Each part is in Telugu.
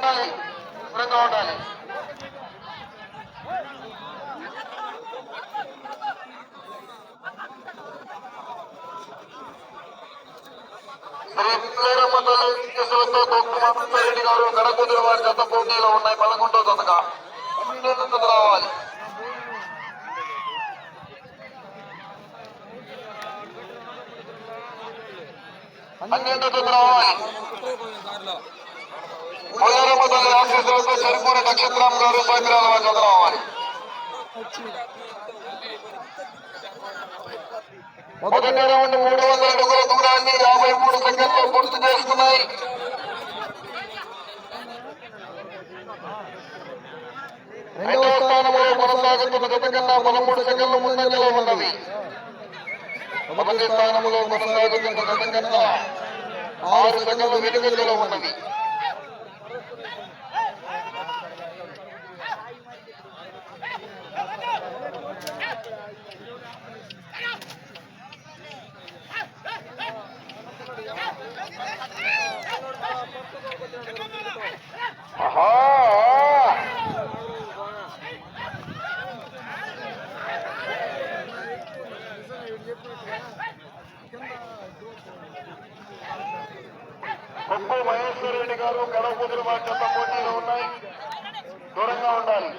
ఉండాలి. తిరిగి దూరంగా ఉండాలి రెడ్డి గారు గడకుదురు వారి జత పోటీలో ఉన్నాయి. పదకొండో జతగా. పన్నెండో రావాలి. పన్నెండో రావాలి. పిల్లరమ్మ తల్లి ఆశీస్సులతో చెరుకూరి నక్షత్రం గారు సాగిరాల వారి జత రావాలి మొదటి రౌండ్ మూడు వందల అడుగుల దూరాన్ని యాభై మూడు సెకండ్లు పూర్తి చేసుకున్నాయి రెండవ స్థానంలో కొనసాగుతున్న గత కన్నా పదమూడు సెకండ్లు ముందంజలో ఉన్నవి మొదటి స్థానంలో కొనసాగుతున్న గత కన్నా ఆరు సెకండ్లు వెనుకంజలో ఉన్నవి ఆహా కొప్పు మహేశ్వర రెడ్డి గారు గడపూతులు వారి చెత్త పోటీలో ఉన్నాయి దూరంగా ఉండాలి రెండు వేల ఆరు వందల అడుగుల దూరాన్ని యాభై ఒక నిమిషము యాభై పోటీలు ఉన్నాయి. దూరంగా ఉండాలి.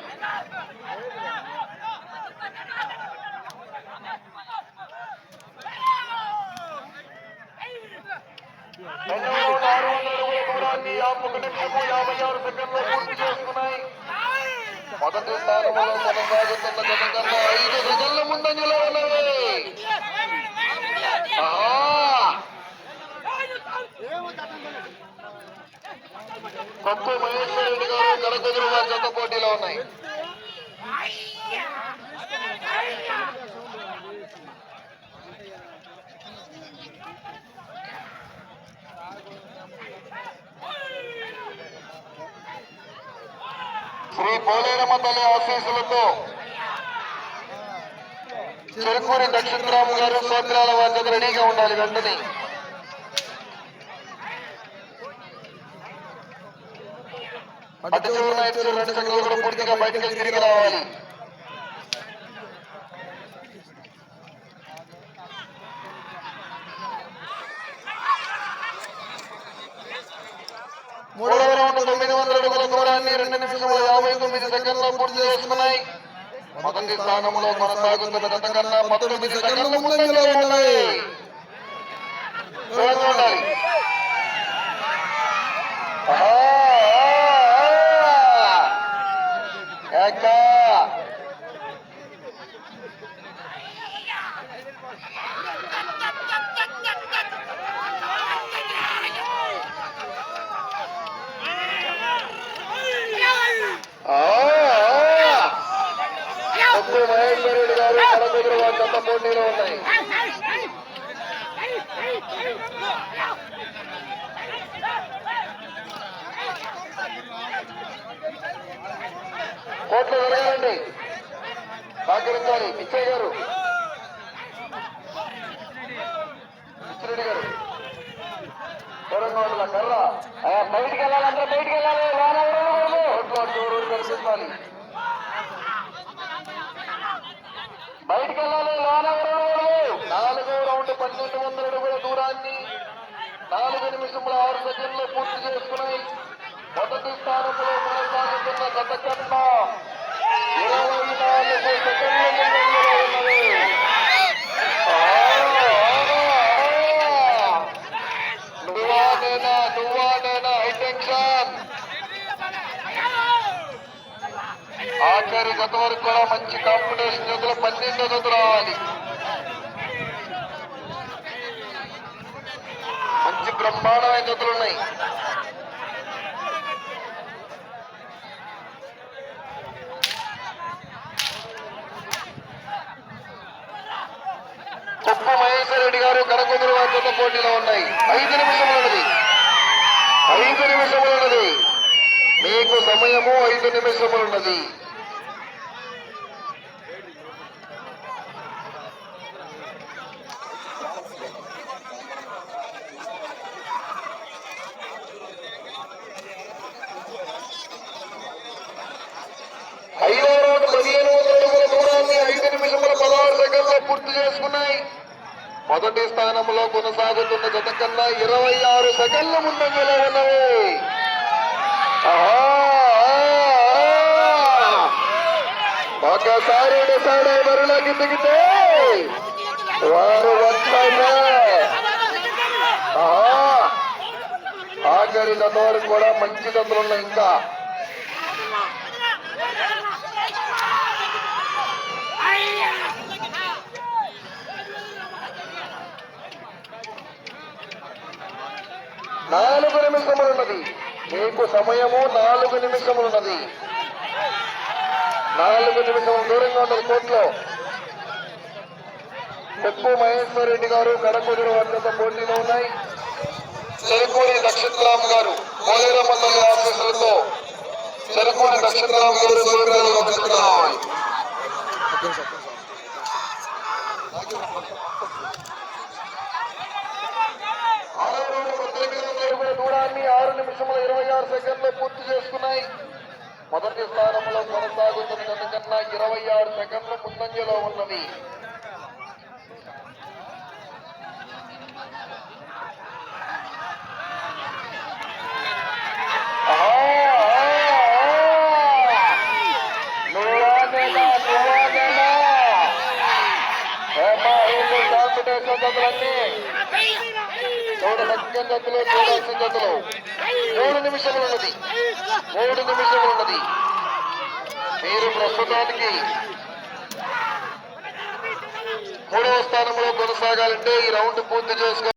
మొదటి స్థానంలో కొనసాగుతున్న గత కన్నా ఐదు సెకండ్ల ముందంజలో ఉన్నవి. ఆహా! కొప్పు మహేశ్వర రెడ్డి గారు కడకుదురు వారి జత పోటీలో ఉన్నాయి. శ్రీ పోలేరమ్మ తల్లి ఆశీస్సులతో చెరుకూరి దక్షిణరాము గారు సోదరాల వారి జత రెడీగా ఉండాలి వెంటనే. రెండు కూడా పూర్తిగా బయటకు తిరిగి రావాలి. మూడవ రౌండ్ తొమ్మిది వందల అడుగుల దూరాన్ని రెండు నిమిషముల యాభై తొమ్మిది సెకండ్ల పూర్తి చేసుకున్నాయి. మొదటి స్థానంలో కొనసాగుతున్న గత కన్నా పంతొమ్మిది సెకండ్ల ముందంజలో ఉన్నవి మహేశ్వర రెడ్డి గారు కడకుదురు వారి చెత్త పోటీలో ఉన్నాయి. కోట్లు జరగాలండి సహకరించాలి పిచ్చయ్య గారు. రెడ్డి గారు. దూరంగా ఉండాలి కర్ర బయటికి వెళ్ళాలి అందరూ బయటికి వెళ్ళాలి. లోన ఎవరు చూడు కనిపిస్తాను బయటికి వెళ్ళాలి. లోన నాలుగు రౌండ్ పన్నెండు వందల అడుగుల దూరాన్ని నాలుగు నిమిషముల ఆరు సెకండ్లు పూర్తి చేసుకున్నాయి మొదటి స్థానంలో కొనసాగుతున్న గత కన్నా ఇరవై నాలుగు సెకండ్ల ముందంజలో ఉన్నది ఆ, ఆ, నువ్వా నేనా నువ్వా నేనా హై టెన్షన్ ఆచార్య గత వరకు కూడా మంచి కాంపిటీషన్ జతలు పన్నెండు జతలు రావాలి. మంచి బ్రహ్మాండమైన జతలు ఉన్నాయి. ఉప్పు మహేశ్వర రెడ్డి గారు కడకొందరు వారితో పోటీలో ఉన్నాయి. ఐదు నిమిషములున్నది ఐదు నిమిషములున్నది మీకు సమయము ఐదు నిమిషములు మొదటి స్థానంలో కొనసాగుతున్న జత కన్నా ఇరవై ఆరు సెకండ్ల ముందంజలో ఉన్నవి ఒకసారి డిసైడ్ అయి బరిలోకి దిగితే వారు వచ్చారు ఆఖరి జత వరకు కూడా మంచి జతలు ఉన్నాయి ఇంకా. నాలుగు నిమిషములున్నది. మీకు సమయము నాలుగు నిమిషములున్నది. నాలుగు నిమిషములు దూరంగా ఉన్నది కోర్టులో. చెప్పు మహేశ్వర్ రెడ్డి గారు కడకుదురు అత్యంత పోటీలు ఉన్నాయి. చెరుకూరి దక్షిణరామ్ గారు పోలేరమ్మ మండలి ఆఫీసులతో చెరుకూరి దక్షిణరామ్ గారు సూర్యరాజు ఒకటి దూరాన్ని ఆరు నిమిషముల ఇరవై ఆరు సెకండ్లు పూర్తి చేసుకున్నాయి. మొదటి స్థానంలో కొనసాగుతున్న కన్నా ఇరవై ఆరు సెకండ్లు ముందంజలో ఉన్నవి మూడు సత్యం చూడాల్సిన మూడు నిమిషములు ఉన్నది మూడు నిమిషములు ఉన్నది మీరు ప్రస్తుతానికి మూడవ స్థానంలో కొనసాగాలంటే ఈ రౌండ్ పూర్తి చేసుకో